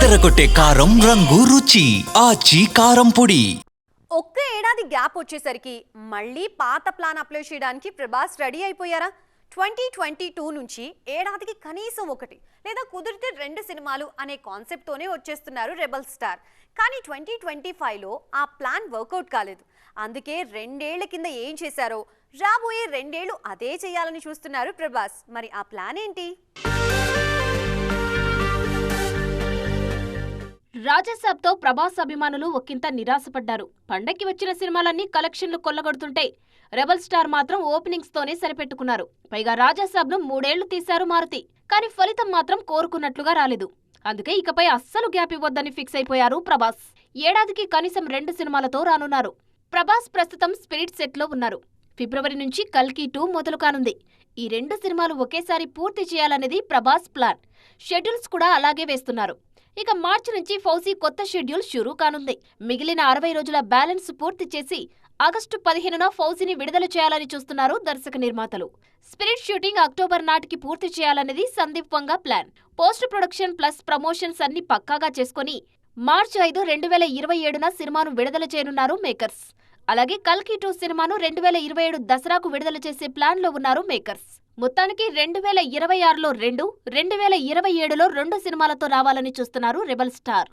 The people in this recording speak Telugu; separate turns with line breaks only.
అదరగొట్టే కారం రంగు రుచి ఆచి కారం పొడి.
ఒక్క ఏడాది గ్యాప్ వచ్చేసరికి మళ్ళీ పాత ప్లాన్ అప్లై చేయడానికి ప్రభాస్ రెడీ అయిపోయారా? ట్వంటీ ట్వంటీ టూ నుంచి ఏడాదికి కనీసం ఒకటి లేదా కుదిరితే రెండు సినిమాలు అనే కాన్సెప్ట్తోనే వచ్చేస్తున్నారు రెబల్ స్టార్. కానీ ట్వంటీ ట్వంటీ ఫైవ్లో ఆ ప్లాన్ వర్కౌట్ కాలేదు. అందుకే రెండేళ్ళ కింద ఏం చేశారో రాబోయే రెండేళ్ళు అదే చేయాలని చూస్తున్నారు ప్రభాస్. మరి ఆ ప్లాన్ ఏంటి?
రాజాసాబ్తో ప్రభాస్ అభిమానులు ఒక్కింత నిరాశపడ్డారు. పండక్కి వచ్చిన సినిమాలన్నీ కలెక్షన్లు కొల్లగొడుతుంటే రెబల్ స్టార్ మాత్రం ఓపెనింగ్స్ తోనే సరిపెట్టుకున్నారు. పైగా రాజాసాబ్ను మూడేళ్ళు తీశారు మారుతి కానీ ఫలితం మాత్రం కోరుకున్నట్లుగా రాలేదు. అందుకే ఇకపై అస్సలు గ్యాప్ ఇవ్వద్దని ఫిక్స్ అయిపోయారు ప్రభాస్. ఏడాదికి కనీసం రెండు సినిమాలతో రానున్నారు. ప్రభాస్ ప్రస్తుతం స్పిరిట్ సెట్లో ఉన్నారు. ఫిబ్రవరి నుంచి కల్కి టూ మొదలు కానుంది. ఈ రెండు సినిమాలు ఒకేసారి పూర్తి చేయాలనేది ప్రభాస్ ప్లాన్. షెడ్యూల్స్ కూడా అలాగే వేస్తున్నారు. ఇక మార్చి నుంచి ఫౌజీ కొత్త షెడ్యూల్ షురూ కానుంది. మిగిలిన అరవై రోజుల బ్యాలెన్స్ పూర్తి చేసి ఆగస్టు పదిహేనున ఫౌజీని విడుదల చేయాలని చూస్తున్నారు దర్శక నిర్మాతలు. స్పిరిట్ షూటింగ్ అక్టోబర్ నాటికి పూర్తి చేయాలనేది Sandeep Vanga plan. Post production plus promotions అన్ని పక్కాగా చేసుకుని మార్చి ఐదు రెండు వేల ఇరవై ఏడున సినిమాను విడుదల చేయనున్నారు మేకర్స్. అలాగే కల్కి టూ సినిమాను రెండు వేల ఇరవై ఏడు దసరాకు విడుదల చేసే ప్లాన్లో ఉన్నారు మేకర్స్. మొత్తానికి రెండు వేల ఇరవై ఆరులో రెండు రెండు వేల ఇరవై ఏడులో రెండు సినిమాలతో రావాలని చూస్తున్నారు రెబల్ స్టార్.